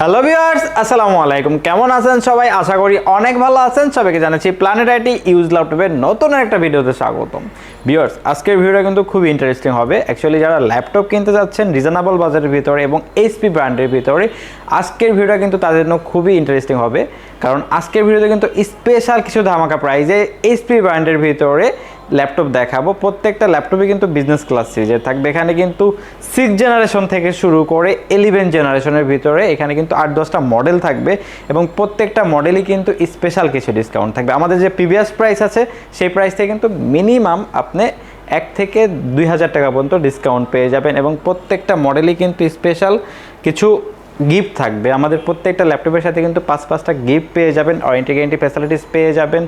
Hello viewers আসসালামু আলাইকুম। কেমন আছেন সবাই? আশা করি অনেক ভালো আছেন। সবাইকে জানাচ্ছি প্ল্যানেট আইটি ইউজ ল্যাপটপের নতুন একটা ভিডিওতে স্বাগতম। ভিউয়ার্স আজকের ভিডিওটা কিন্তু খুবই ইন্টারেস্টিং হবে। অ্যাকচুয়ালি যারা ল্যাপটপ কিনতে যাচ্ছেন রিজনেবল বাজারের ভিতরে এবং এইচপি ব্র্যান্ডের ভিতরে, আজকের ভিডিওটা কিন্তু তাদের জন্য খুবই ইন্টারেস্টিং হবে। কারণ আজকের ভিডিওতে কিন্তু স্পেশাল কিছু ধামাকা প্রাইজে এইচপি ব্র্যান্ডের ভিতরে ল্যাপটপ দেখাবো। প্রত্যেকটা ল্যাপটপে কিন্তু বিজনেস ক্লাস সিরিজের থাকবে এখানে কিন্তু সিক্স জেনারেশন থেকে শুরু করে ইলেভেন জেনারেশনের ভিতরে এখানে কিন্তু আট দশটা মডেল থাকবে এবং প্রত্যেকটা মডেলই কিন্তু স্পেশাল কিছু ডিসকাউন্ট থাকবে। আমাদের যে প্রিভিয়াস প্রাইস আছে, সেই প্রাইস থেকে কিন্তু মিনিমাম আপনি এক থেকে দুই হাজার টাকা পর্যন্ত ডিসকাউন্ট পেয়ে যাবেন এবং প্রত্যেকটা মডেলই কিন্তু স্পেশাল কিছু গিফট থাকবে। আমাদের প্রত্যেকটা ল্যাপটপের সাথে কিন্তু পাঁচ পাঁচটা গিফট পেয়ে যাবেন ওয়ারেন্টি গ্যারেন্টি ফ্যাসিলিটিস পেয়ে যাবেন।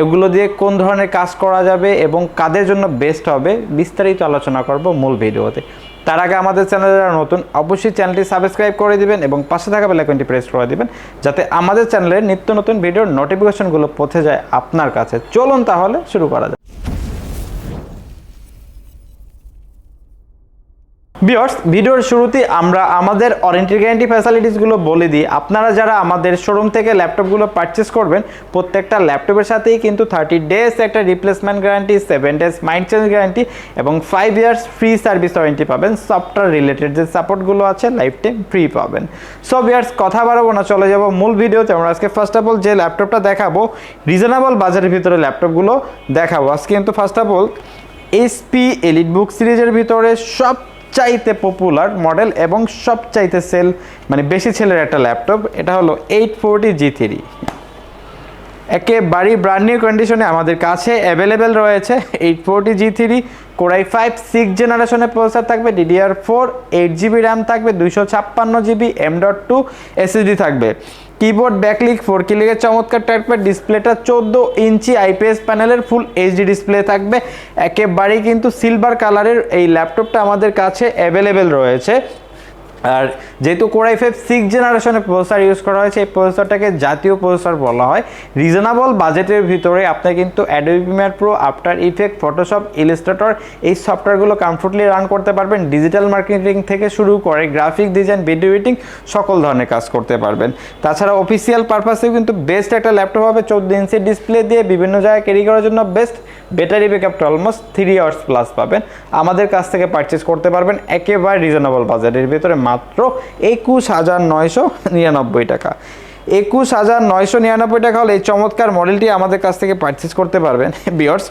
এগুলো দিয়ে কোন ধরনের কাজ করা যাবে এবং কাদের জন্য বেস্ট হবে বিস্তারিত আলোচনা করব মূল ভিডিওতে। তার আগে আমাদের চ্যানেলে যারা নতুন, অবশ্যই চ্যানেলটি সাবস্ক্রাইব করে দিবেন এবং পাশে থাকা বেলাইকনটি প্রেস করে দিবেন, যাতে আমাদের চ্যানেলের নিত্য নতুন ভিডিওর নোটিফিকেশনগুলো পৌঁছে যায় আপনার কাছে। চলুন তাহলে শুরু করা যাক। বিয়ার্স ভিডিওর শুরুতে আমরা আমাদের ওয়ারেন্টি গ্যারান্টি ফ্যাসিলিটিসগুলো বলে দিই। আপনারা যারা আমাদের শোরুম থেকে ল্যাপটপগুলো পারচেস করবেন, প্রত্যেকটা ল্যাপটপের সাথেই কিন্তু থার্টি ডেজ একটা replacement guarantee seven days mind change guarantee এবং five years free service warranty পাবেন। সফটওয়্যার রিলেটেড যে সাপোর্টগুলো আছে লাইফ টাইম ফ্রি পাবেন। সো বিয়ার্স কথা বাড়াবো না, চলে যাব মূল ভিডিওতে। আমরা আজকে ফার্স্ট অফ অল যে ল্যাপটপটা দেখাবো রিজনেবল বাজারের ভিতরে ল্যাপটপগুলো দেখাবো। আজকে কিন্তু first of all HP EliteBook সিরিজের ভিতরে সব চাইতে পপুলার মডেল এবং সবচাইতে সেল মানে বেশি সেলের একটা ল্যাপটপ এটা হলো এইট ফোরটি জি থ্রি একেবারেই ব্র্যান্ড নিউ কন্ডিশনে আমাদের কাছে অ্যাভেলেবেল রয়েছে eight forty G three core i five six জেনারেশনের প্রসেসর থাকবে DDR four eight GB RAM থাকবে, দুইশো ছাপ্পান্ন GB M dot two SSD থাকবে। কিবোর্ড ব্যাকলিক ফোর কিলিকের চমৎকার টাইপের ডিসপ্লেটা চোদ্দ ইঞ্চি আইপিএস প্যানেলের ফুল এইচডি ডিসপ্লে থাকবে। একেবারেই কিন্তু সিলভার কালারের এই ল্যাপটপটা আমাদের কাছে অ্যাভেলেবেল রয়েছে। আর যেহেতু কোরাই ফাইভ সিক্স জেনারেশনের প্রসেসর ইউজ করা হয়েছে, এই প্রসেসরটাকে জাতীয় প্রসেসর বলা হয়। রিজনেবল বাজেটের ভিতরে আপনি কিন্তু Adobe Premiere Pro After Effect Photoshop Illustrator এই সফটওয়্যারগুলো কমফোর্টলি রান করতে পারবেন। ডিজিটাল মার্কেটিং থেকে শুরু করে গ্রাফিক ডিজাইন ভিডিও এডিটিং সকল ধরনের কাজ করতে পারবেন। তাছাড়া অফিসিয়াল পারপাসেও কিন্তু বেস্ট একটা ল্যাপটপ হবে, চোদ্দ ইঞ্চি ডিসপ্লে দিয়ে বিভিন্ন জায়গায় ক্যারি করার জন্য বেস্ট ব্যাটারি ব্যাকআপটা অলমোস্ট থ্রি আওয়ার্স প্লাস পাবেন। আমাদের কাছ থেকে পারচেস করতে পারবেন, একেবারে রিজনেবল বাজেটের ভিতরে। মাত্র একুশ হাজার নয়শো নিরানব্বই টাকা। একুশ হাজার নয়শো নিরানব্বই টাকা হলে এই চমৎকার মডেলটি আমাদের কাছ থেকে পারচেস করতে পারবেন। বিয়ার্স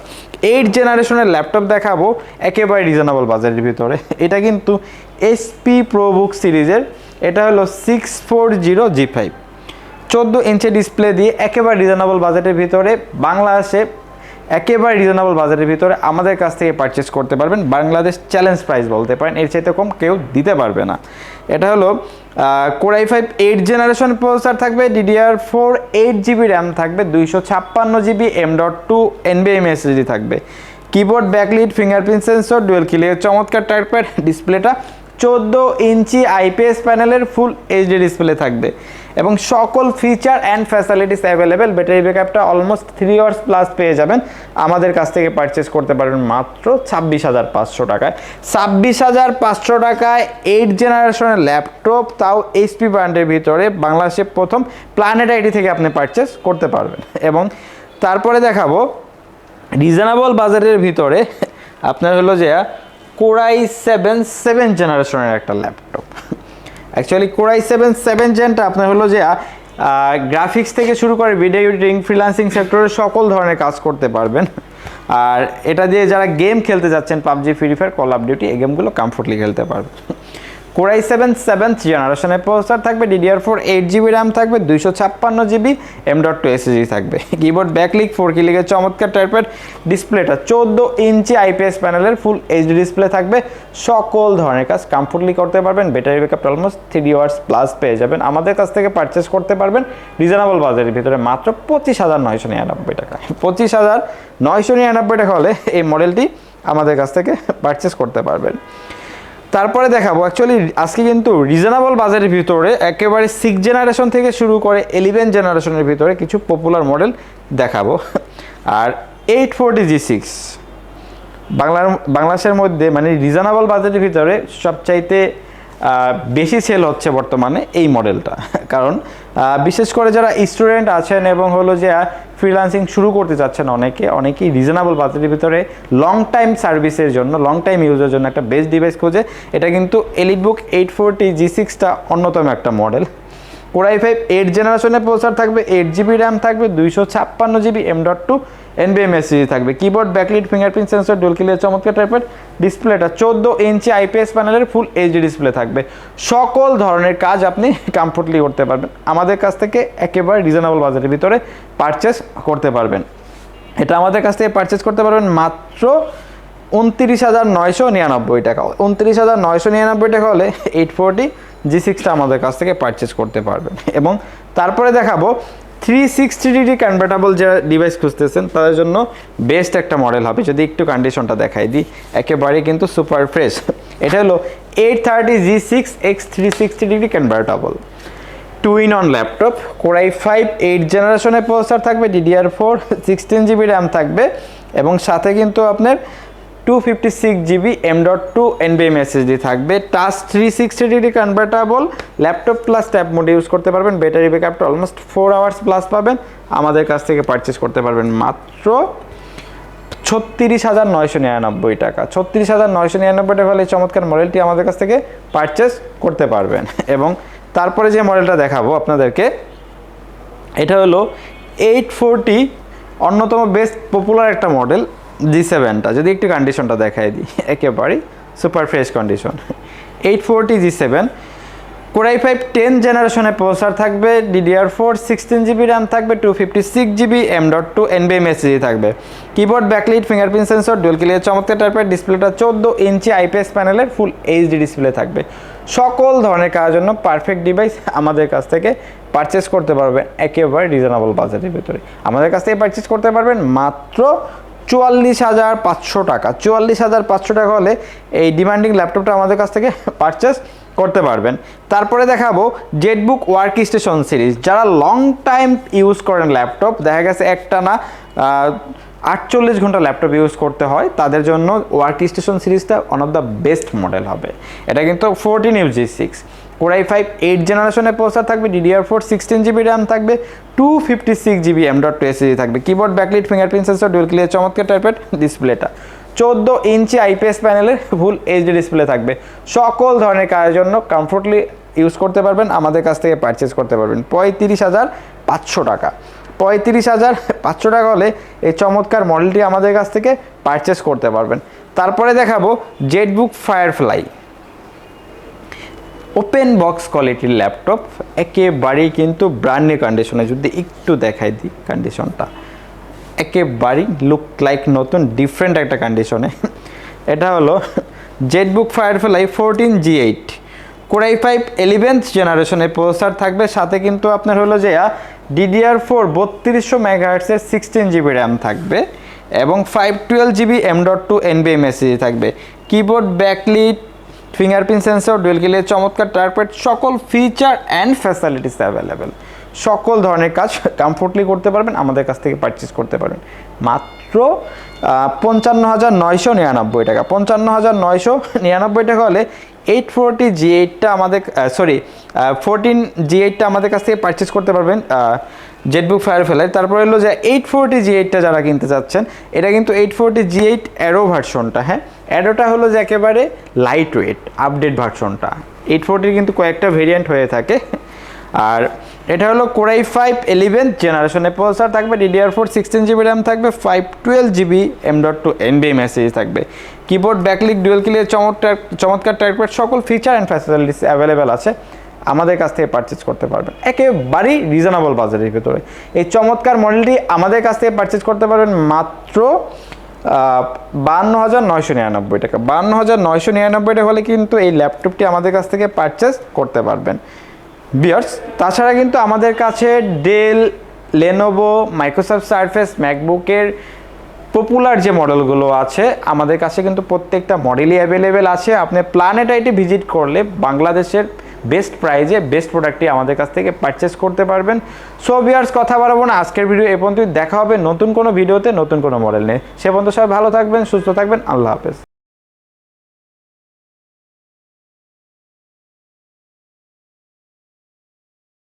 এইট জেনারেশনের ল্যাপটপ দেখাবো, একেবারে রিজনেবল বাজারের ভিতরে। এটা কিন্তু এসপি প্রোবুক সিরিজের, এটা হলো six four zero G five চোদ্দ ইঞ্চি ডিসপ্লে দিয়ে একেবারে রিজনেবল বাজেটের ভিতরে বাংলাদেশে একেবারে রিজনেবল বাজারের ভিতরে আমাদের কাছ থেকে পারচেস করতে পারবেন। বাংলাদেশ চ্যালেঞ্জ প্রাইস বলতে পারেন, এর চাইতে কম কেউ দিতে পারবে না। এটা হলো core i five eight generation processor থাকবে DDR four eight GB RAM থাকবে, দুইশো ছাপ্পান্ন জিবি এম ডট টু এনবিএম এসএসডি থাকবে। Keyboard backlit fingerprint sensor dual কিলের চমৎকার টাইপের ডিসপ্লেটা চোদ্দ ইঞ্চি আইপিএস প্যানেলের ফুল এইচডি ডিসপ্লে থাকবে। এবং সকল feature and facilities available battery ব্যাকআপটা almost three hours plus পেয়ে যাবেন। আমাদের কাছ থেকে পারচেস করতে পারবেন মাত্র ছাব্বিশ হাজার পাঁচশো টাকায়। ছাব্বিশ হাজার পাঁচশো টাকায় এইট জেনারেশনের ল্যাপটপ তাও এইচপি ব্র্যান্ডের ভিতরে বাংলাদেশে প্রথম প্ল্যানেট আইডি থেকে আপনি পারচেস করতে পারবেন। এবং তারপরে দেখাবো রিজনেবল বাজারের ভিতরে আপনার হলো যে কোরাই সেভেন সেভেন জেনারেশনের একটা laptop actually core i seven seven জেনটা আপনার হলো যে গ্রাফিক্স থেকে শুরু করে ভিডিও এডিটিং ফ্রিলান্সিং সেক্টরে সকল ধরনের কাজ করতে পারবেন। আর এটা দিয়ে যারা গেম খেলতে যাচ্ছেন, PUBG free fire call of duty এই গেমগুলো কমফোর্টলি খেলতে পারবেন। কোরাই সেভেন সেভেন্থ জেনারেশনের প্রসেসর থাকবে DDR four eight GB RAM থাকবে, দুইশো ছাপ্পান্ন GB M dot two SSD থাকবে। কিবোর্ড ব্যাকলিক ফোর কিলিকের চমৎকার টাইপের ডিসপ্লেটা চোদ্দ ইঞ্চি আইপিএস প্যানেলের ফুল এইচডি ডিসপ্লে থাকবে। সকল ধরনের কাজ কমফোর্টলি করতে পারবেন battery backup almost three hours plus পেয়ে যাবেন। আমাদের কাছ থেকে পারচেস করতে পারবেন রিজনেবল বাজারের ভিতরে মাত্র পঁচিশ হাজার নয়শো নিরানব্বই টাকা। পঁচিশ হাজার নয়শো নিরানব্বই টাকা হলে এই মডেলটি আমাদের কাছ থেকে পারচেস করতে পারবেন। তারপরে দেখাবো অ্যাকচুয়ালি আজকে কিন্তু রিজনেবল বাজারের ভিতরে একেবারে সিক্স জেনারেশন থেকে শুরু করে ইলেভেন জেনারেশনের ভিতরে কিছু পপুলার মডেল দেখাবো। আর এইট ফোরটি জি সিক্স বাংলার, বাংলাদেশের মধ্যে মানে রিজনেবল বাজারের ভিতরে সবচাইতে বেশি সেল হচ্ছে বর্তমানে এই মডেলটা কারণ বিশেষ করে যারা স্টুডেন্ট আছেন এবং হলো যে ফ্রিলান্সিং শুরু করতে চাচ্ছেন অনেকে, অনেকেই রিজনেবল বাজেটের ভিতরে লং টাইম সার্ভিসের জন্য লং টাইম ইউজের জন্য একটা বেস্ট ডিভাইস খোঁজে। এটা কিন্তু এলিটবুক এইট ফোরটি জি সিক্সটা অন্যতম একটা model core i five eight জেনারেশনের প্রসেসর থাকবে এইট জিবি র্যাম থাকবে, দুইশো ছাপ্পান্ন জিবি এম ডট টু এনবিএম এসিজি থাকবে। Keyboard backlit fingerprint sensor dual চমৎকার টাইপের ডিসপ্লেটা চোদ্দ ইঞ্চি আইপিএস প্যানেলের ফুল এইচডি ডিসপ্লে থাকবে। সকল ধরনের কাজ আপনি কমফোর্টলি করতে পারবেন। আমাদের কাছ থেকে একেবারে রিজনেবল বাজেটের ভিতরে পারচেস করতে পারবেন। এটা আমাদের কাছ থেকে পারচেস করতে পারবেন মাত্র উনত্রিশ হাজার নয়শো নিরানব্বই টাকা। উনত্রিশ হাজার নয়শো নিরানব্বই টাকা হলে এইট ফোরটি জি সিক্সটা আমাদের কাছ থেকে পারচেস করতে পারবেন এবং তারপরে দেখাবো থ্রি সিক্সটি ডিগ্রি কনভার্টেবল যে ডিভাইস খুঁজতেছেন, তাদের জন্য বেস্ট একটা মডেল হবে। যদি একটু কন্ডিশনটা দেখাই দিই একেবারেই কিন্তু সুপার ফ্রেশ এটা হলো eight thirty G six X three sixty degree convertible two in one laptop core i five eight জেনারেশনের প্রসেসর থাকবে DDR four sixteen GB RAM থাকবে, এবং সাথে কিন্তু আপনার two fifty six GB M dot two এনবিএম SSD থাকবে। Touch three sixty degree convertible laptop plus tab mode use করতে পারবেন। ব্যাটারি ব্যাকআপটা অলমোস্ট ফোর আওয়ার্স প্লাস পাবেন। আমাদের কাছ থেকে পারচেস করতে পারবেন মাত্র ছত্রিশ হাজার নয়শো নিরানব্বই টাকা। ছত্রিশ হাজার নয়শো নিরানব্বই টাকা হলে চমৎকার মডেলটি আমাদের কাছ থেকে পারচেস করতে পারবেন। এবং তারপরে যে মডেলটা দেখাবো আপনাদেরকে, এটা হলো এইট ফোরটি অন্যতম বেস্ট পপুলার একটা মডেল জি সেভেনটা যদি একটু কন্ডিশনটা দেখাই দিই, একেবারেই super fresh condition eight forty G seven core i five ten জেনারেশনের প্রসেসর থাকবে DDR four sixteen GB RAM থাকবে two fifty six GB M dot two এনবিএম SSD থাকবে। Keyboard backlit fingerprint sensor dual clear চমৎকার টাইপের ডিসপ্লেটা চোদ্দ ইঞ্চি IPS প্যানেলের full HD display থাকবে। সকল ধরনের কাজের জন্য পারফেক্ট ডিভাইস আমাদের কাছ থেকে পারচেস করতে পারবেন, একেবারে রিজনেবল বাজেটের ভিতরে। আমাদের কাছ থেকে পারচেস করতে পারবেন মাত্র চুয়াল্লিশ হাজার পাঁচশো টাকা। চুয়াল্লিশ হাজার পাঁচশো টাকা হলে এই ডিমান্ডিং ল্যাপটপটা আমাদের কাছ থেকে পারচেস করতে পারবেন। তারপরে দেখাবো জেটবুক ওয়ার্ক স্টেশন সিরিজ যারা লং টাইম ইউজ করেন ল্যাপটপ দেখা গেছে একটা না আটচল্লিশ ঘণ্টা ল্যাপটপ ইউজ করতে হয়। তাদের জন্য ওয়ার্ক স্টেশন সিরিজটা one of the best model হবে। এটা কিন্তু fourteen U G six core i five eight জেনারেশনের প্রসেসর থাকবে DDR four sixteen GB RAM থাকবে two fifty six GB M dot two SSD থাকবে। Keyboard backlit fingerprint sensor dual clear চমৎকার টাইপের ডিসপ্লেটা চোদ্দ ইঞ্চি আইপিএস প্যানেলের ফুল এইচডি ডিসপ্লে থাকবে। সকল ধরনের কাজের জন্য কমফোর্টলি ইউজ করতে পারবেন, আমাদের কাছ থেকে পারচেস করতে পারবেন। পঁয়ত্রিশ হাজার পাঁচশো টাকা। পঁয়ত্রিশ হাজার পাঁচশো টাকা হলে এই চমৎকার মডেলটি আমাদের কাছ থেকে পারচেস করতে পারবেন। তারপরে দেখাবো জেটবুক ফায়ারফ্লাই ওপেন বক্স কোয়ালিটির ল্যাপটপ, একেবারেই কিন্তু ব্র্যান্ড নিউ কন্ডিশনে যদি একটু দেখাই দিই কন্ডিশনটা একেবারেই লুক লাইক নতুন ডিফারেন্ট একটা কন্ডিশনে এটা হলো ZBook Firefly fourteen G eight core i five eleventh জেনারেশনের প্রসেসর থাকবে। সাথে কিন্তু আপনার হলো যে ডিডিআর ফোর বত্রিশশো মেগাহার্টসের সিক্সটিন জিবি র্যাম থাকবে এবং five twelve GB M dot two এনবিএম SSD থাকবে। Keyboard backlit fingerprint sensor, dual কিলের চমৎকার টার্পেট সকল ফিচার অ্যান্ড ফ্যাসিলিটিস অ্যাভেলেবেল সকল ধরনের কাজ কমফোর্টলি করতে পারবেন, আমাদের কাছ থেকে পারচেস করতে পারবেন। মাত্র পঞ্চান্ন হাজার নয়শো নিরানব্বই টাকা। পঞ্চান্ন হাজার নয়শো নিরানব্বই টাকা হলে এইট ফোরটি জি এইটটা আমাদের সরি ফোরটিন জি এইটটা আমাদের কাছ থেকে পারচেস করতে পারবেন জেটবুক ফায়ার ফেলার তারপরে হলো যে এইট ফোরটি জি এইটটা যারা কিনতে চাচ্ছেন, এটা কিন্তু eight forty G eight aero ভার্সনটা হ্যাঁ? অ্যারোটা হলো যে একেবারে লাইট ওয়েট আপডেট ভার্সনটা এইট ফোরটির কিন্তু কয়েকটা ভেরিয়েন্ট হয়ে থাকে আর এটা হলো কোরাই ফাইভ এলিভেন জেনারেশনের প্রসেসর থাকবে DDR four sixteen GB RAM থাকবে five twelve GB M dot two NVMe message থাকবে। কিবোর্ড ব্যাকলিক ডুয়েল ক্লিয়ার চমৎকার চমৎকার টাইপের সকল ফিচার অ্যান্ড ফ্যাসিলিটিস অ্যাভেলেবেল আছে। আমাদের কাছ থেকে পারচেজ করতে পারবেন। একেবারেই রিজনেবল বাজারের ভিতরে। এই চমৎকার মডেলটি আমাদের কাছ থেকে পারচেজ করতে পারবেন মাত্র বান্ন হাজার নয়শো নিরানব্বই টাকা। বান্ন হাজার নয়শো নিরানব্বই টাকা হলে কিন্তু এই ল্যাপটপটি আমাদের কাছ থেকে পারচেস করতে পারবেন। বিয়ার্স তাছাড়া কিন্তু আমাদের কাছে ডেল লেনোভো মাইক্রোসফট সার্ফেস ম্যাকবুকের পপুলার যে মডেলগুলো আছে, আমাদের কাছে কিন্তু প্রত্যেকটা মডেলই অ্যাভেলেবেল আছে। আপনি প্ল্যানেট আইটি ভিজিট করলে বাংলাদেশের বেস্ট প্রাইজে বেস্ট প্রোডাক্টটি আমাদের কাছ থেকে পারচেস করতে পারবেন। সো বিয়ার্স কথা বাড়াবো না। আজকের ভিডিও এ পর্যন্তই। দেখা হবে নতুন কোনো ভিডিওতে নতুন কোনো মডেল নিয়ে। সে পর্যন্ত সবাই ভালো থাকবেন, সুস্থ থাকবেন। আল্লাহ হাফেজ।